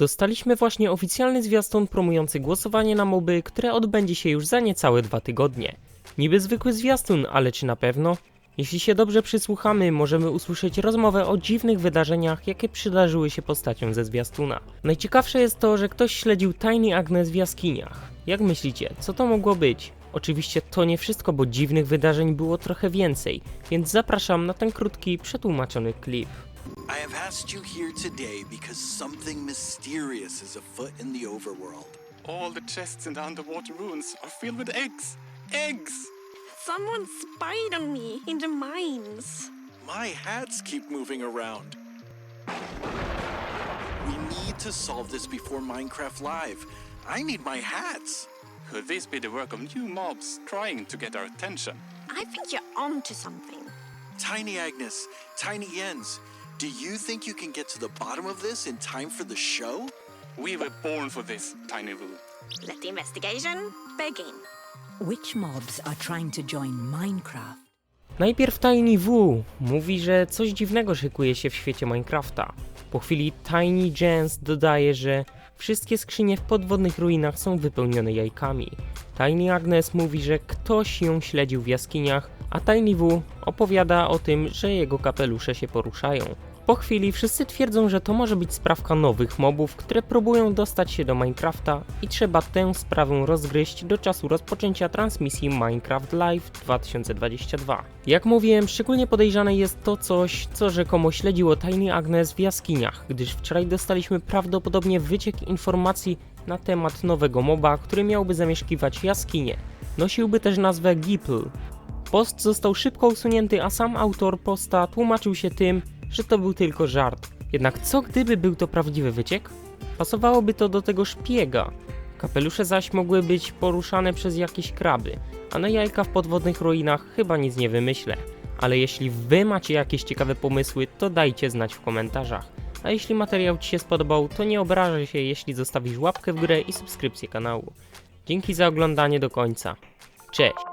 Dostaliśmy właśnie oficjalny zwiastun promujący głosowanie na moby, które odbędzie się już za niecałe dwa tygodnie. Niby zwykły zwiastun, ale czy na pewno? Jeśli się dobrze przysłuchamy, możemy usłyszeć rozmowę o dziwnych wydarzeniach, jakie przydarzyły się postaciom ze zwiastuna. Najciekawsze jest to, że ktoś śledził Tiny Agnes w jaskiniach. Jak myślicie, co to mogło być? Oczywiście to nie wszystko, bo dziwnych wydarzeń było trochę więcej, więc zapraszam na ten krótki, przetłumaczony klip. I have asked you here today because something mysterious is afoot in the overworld. All the chests in the underwater ruins are filled with eggs. Eggs! Someone spied on me in the mines. My hats keep moving around. We need to solve this before Minecraft Live. I need my hats. Could this be the work of new mobs trying to get our attention? I think you're onto something. Tiny Agnes, Tiny Jens, do you think you can get to the bottom of this in time for the show? We were born for this, Tiny Roo. Let the investigation begin. Which mobs are trying to join Minecraft? Najpierw Tiny W mówi, że coś dziwnego szykuje się w świecie Minecrafta. Po chwili Tiny Jens dodaje, że wszystkie skrzynie w podwodnych ruinach są wypełnione jajkami. Tiny Agnes mówi, że ktoś ją śledził w jaskiniach, a Tiny W opowiada o tym, że jego kapelusze się poruszają. Po chwili wszyscy twierdzą, że to może być sprawka nowych mobów, które próbują dostać się do Minecrafta i trzeba tę sprawę rozgryźć do czasu rozpoczęcia transmisji Minecraft Live 2022. Jak mówiłem, szczególnie podejrzane jest to coś, co rzekomo śledziło Tiny Agnes w jaskiniach, gdyż wczoraj dostaliśmy prawdopodobnie wyciek informacji na temat nowego moba, który miałby zamieszkiwać jaskinie. Nosiłby też nazwę Gipl, Post został szybko usunięty, a sam autor posta tłumaczył się tym, że to był tylko żart. Jednak co gdyby był to prawdziwy wyciek? Pasowałoby to do tego szpiega. Kapelusze zaś mogły być poruszane przez jakieś kraby, a na jajka w podwodnych ruinach chyba nic nie wymyślę. Ale jeśli wy macie jakieś ciekawe pomysły, to dajcie znać w komentarzach. A jeśli materiał Ci się spodobał, to nie obrażę się, jeśli zostawisz łapkę w górę i subskrypcję kanału. Dzięki za oglądanie do końca. Cześć!